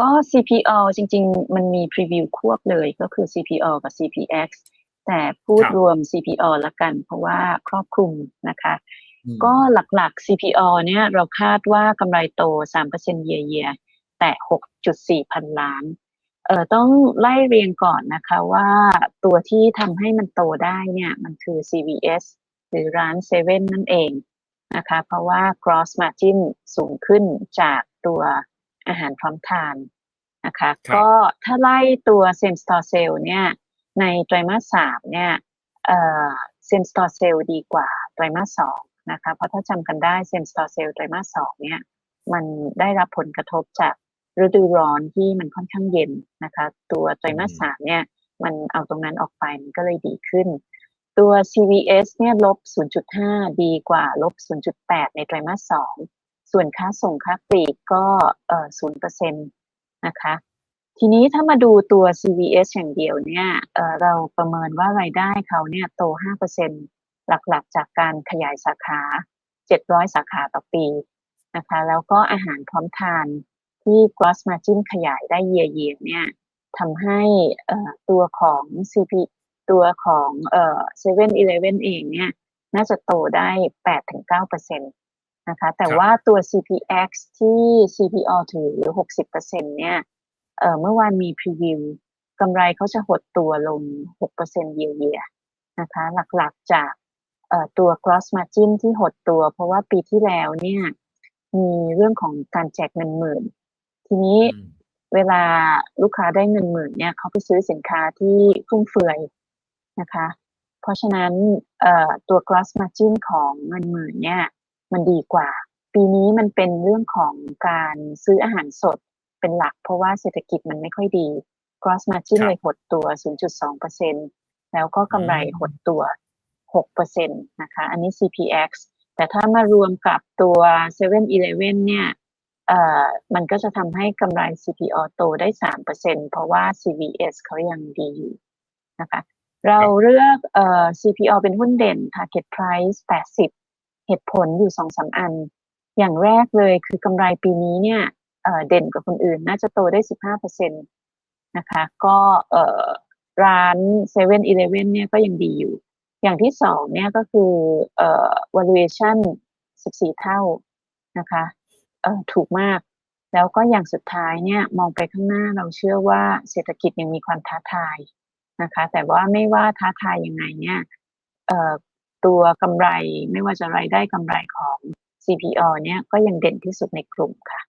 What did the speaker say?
ก็ CPO จริง ๆ มันมีพรีวิวควบเลยก็คือ CPO กับ CPX แต่พูดครับรวม CPO ละกัน เพราะว่าครอบคลุมนะคะอืมก็หลักๆ CPO เนี่ยเราคาดว่ากำไรโต3% year year แต่ 6.4 พันล้าน เอ่อต้องไล่เรียงก่อนนะคะว่าตัวที่ทำให้มันโตได้เนี่ยมันคือ CVS หรือร้านเซเว่นนั่นเองนะคะ เพราะว่า gross margin สูงขึ้นจากตัว อาหารพร้อมทานนะคะครับก็ถ้าไล่ตัว same store sale เนี่ยในไตรมาสสามเนี่ยเอ่อ same store sale ดีกว่าไตรมาสสองนะคะเพราะถ้าจำกันได้ same store sale ไตรมาสสองเนี่ยมันได้รับผลกระทบจากฤดูร้อนที่มันค่อนข้างเย็นนะคะตัวไตรมาสสามเนี่ยมันเอาตรงนั้นออกไปมันก็เลยดีขึ้น ตัว CVS เนี่ยลบ 0.5 ดีกว่าลบ 0.8 ในไตรมาสสอง ส่วนค้าส่งค้าปลีกก็ศูนย์เปอ่อ0%นต์นะคะ ทีนี้ถ้ามาดูตัว CVS อย่างเดียวเนี่ยเเราประเมินว่ารายได้เขาเนี่ยโต 5%หลักๆ จากการขยายสาขา 700 สาขาต่อปีนะคะ แล้วก็อาหารพร้อมทานที่ gross margin ขยายได้เยียเยียเนี่ยทำให้ตัวของ CP ตัวของเอ่นอ7 e เ e ่ e อเองเนี่ยน่าจะโตได้ 8-9%นต์ะคะ แต่ครับว่าตัว CPX ที่ CPO ถือ 60%เนี่ยเอ่อเมื่อวานมีพรีวิวกำไรเขาจะหดตัวลง 6%เยียเยียนะคะ หลักๆจากเอ่อตัว gross margin ที่หดตัว เพราะว่าปีที่แล้วเนี่ยมีเรื่องของการแจกเงินหมื่น ทีนี้อืมเวลาลูกค้าได้เงินหมื่นเนี่ยเขาไปซื้อสินค้าที่ฟุ่มเฟือยนะคะ เพราะฉะนั้นเอ่อตัว gross margin ของเงินหมื่นเนี่ย มันดีกว่า ปีนี้มันเป็นเรื่องของการซื้ออาหารสดเป็นหลัก เพราะว่าเศรษฐกิจมันไม่ค่อยดี gross margin ครับเลยหดตัว 0.2%แล้วก็กำไรอืมหดตัว 6%นะคะ อันนี้ CPX แต่ถ้ามารวมกับตัว7 e เ e ่ e อเนี่ยเอ่อมันก็จะทำให้กำไร CPO โตได้ 3%เพราะว่า CVS เขายังดีอยู่นะคะ เราเลือกเอ่อ CPO เป็นหุ้นเด่น Target Price 80 เหตุผลอยู่2-3อัน อย่างแรกเลยคือกำไรปีนี้เนี่ยเเด่นกว่าคนอื่น น่าจะโตได้ 15%นะคะ ก็เอ่อร้าน7 e เ e ่ e เนี่ยก็ยังดีอยู่ อย่างที่สองเนี่ยก็คือเอ่อ valuation 14 เท่านะคะเอ่อถูกมาก แล้วก็อย่างสุดท้ายเนี่ยมองไปข้างหน้าเราเชื่อว่าเศรษฐกิจยังมีความท้าทายนะคะ แต่ว่าไม่ว่าท้าทายยังไงเนี่ยเอ่อ ตัวกำไรไม่ว่าจะรายได้กำไรของ CPO เนี่ยก็ยังเด่นที่สุดในกลุ่มค่ะ